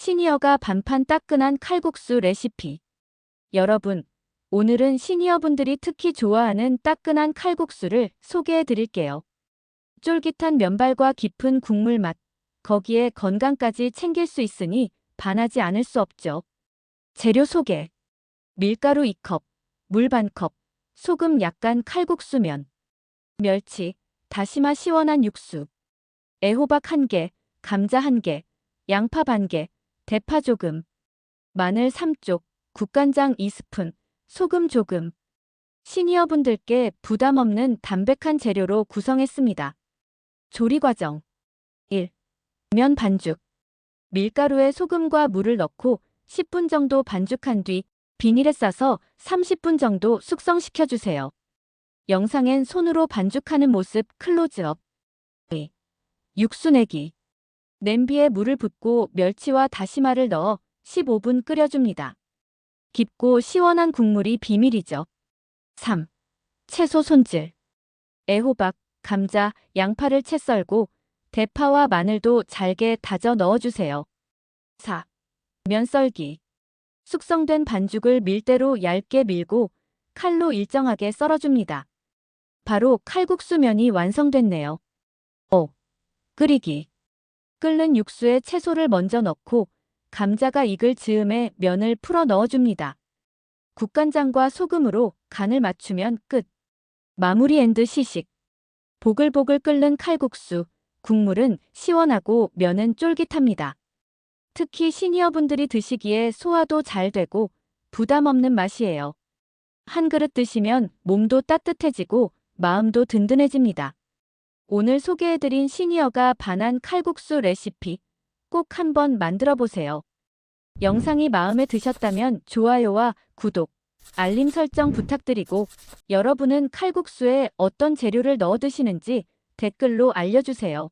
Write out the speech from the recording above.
시니어가 반판 따끈한 칼국수 레시피. 여러분, 오늘은 시니어분들이 특히 좋아하는 따끈한 칼국수를 소개해 드릴게요. 쫄깃한 면발과 깊은 국물 맛, 거기에 건강까지 챙길 수 있으니 반하지 않을 수 없죠. 재료 소개. 밀가루 2컵, 물 반컵, 소금 약간 칼국수면, 멸치, 다시마 시원한 육수, 애호박 1개, 감자 1개, 양파 반개, 대파 조금, 마늘 3쪽, 국간장 2스푼, 소금 조금. 시니어분들께 부담 없는 담백한 재료로 구성했습니다. 조리 과정 1. 면 반죽 밀가루에 소금과 물을 넣고 10분 정도 반죽한 뒤 비닐에 싸서 30분 정도 숙성시켜 주세요. 영상엔 손으로 반죽하는 모습 클로즈업. 2. 육수 내기 냄비에 물을 붓고 멸치와 다시마를 넣어 15분 끓여줍니다. 깊고 시원한 국물이 비밀이죠. 3. 채소 손질. 애호박, 감자, 양파를 채 썰고 대파와 마늘도 잘게 다져 넣어주세요. 4. 면 썰기. 숙성된 반죽을 밀대로 얇게 밀고 칼로 일정하게 썰어줍니다. 바로 칼국수면이 완성됐네요. 5. 끓이기. 끓는 육수에 채소를 먼저 넣고 감자가 익을 즈음에 면을 풀어 넣어줍니다. 국간장과 소금으로 간을 맞추면 끝. 마무리 앤드 시식. 보글보글 끓는 칼국수. 국물은 시원하고 면은 쫄깃합니다. 특히 시니어분들이 드시기에 소화도 잘 되고 부담 없는 맛이에요. 한 그릇 드시면 몸도 따뜻해지고 마음도 든든해집니다. 오늘 소개해드린 시니어가 반한 칼국수 레시피 꼭 한번 만들어 보세요. 영상이 마음에 드셨다면 좋아요와 구독, 알림 설정 부탁드리고 여러분은 칼국수에 어떤 재료를 넣어 드시는지 댓글로 알려주세요.